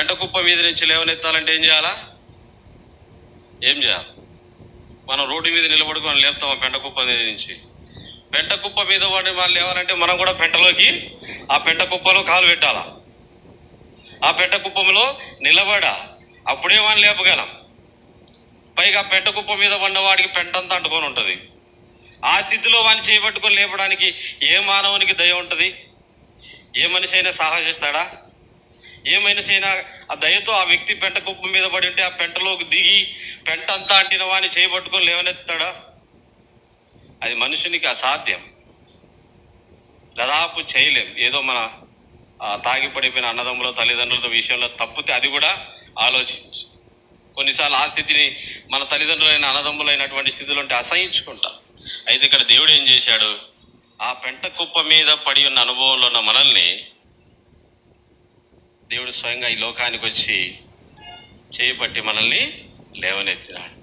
పెంట కుప్ప మీద నుంచి లేవనెత్తాలంటే ఏం చేయాలా? ఏం చేయాలి? మనం రోడ్డు మీద నిలబడుకొని లేపుతాం ఆ పెంట కుప్ప మీద నుంచి? పెంట కుప్ప మీద వాడిని వాళ్ళు లేవాలంటే మనం కూడా పెంటలోకి ఆ పెంట కుప్పలో కాలు పెట్టాలా? ఆ పెంట కుప్పంలో నిలబడా? అప్పుడే వాడిని లేపగలం. పైగా పెంట కుప్ప మీద పడినవాడికి పెంటంతా అంటుకొని ఉంటుంది. ఆ స్థితిలో వాడిని చేపట్టుకొని లేపడానికి ఏ మానవునికి దయ ఉంటుంది? ఏ మనిషి అయినా సాహసిస్తాడా? ఏమైనా సేనా ఆ దయతో ఆ వ్యక్తి పెంట కుప్ప మీద పడి ఉంటే ఆ పెంటలోకి దిగి పెంట అంతా అంటిన వాడిని చేయబట్టుకొని లేవనెత్తాడా? అది మనుషునికి అసాధ్యం. దాదాపు చేయలేం. ఏదో మన తాగిపడిపోయిన తాగి పడిపోయిన అన్నదమ్ముల తల్లిదండ్రులతో విషయంలో తప్పితే అది కూడా ఆలోచించు. కొన్నిసార్లు ఆ స్థితిని మన తల్లిదండ్రులైన అన్నదమ్ములైనటువంటి స్థితిలో ఉంటే అసహించుకుంటాం. అయితే ఇక్కడ దేవుడు ఏం చేశాడు? ఆ పెంట కుప్ప మీద పడి ఉన్న అనుభవంలో ఉన్న మనల్ని దేవుడు స్వయంగా ఈ లోకానికి వచ్చి చేపట్టి మనల్ని లేవనెత్తినాడు.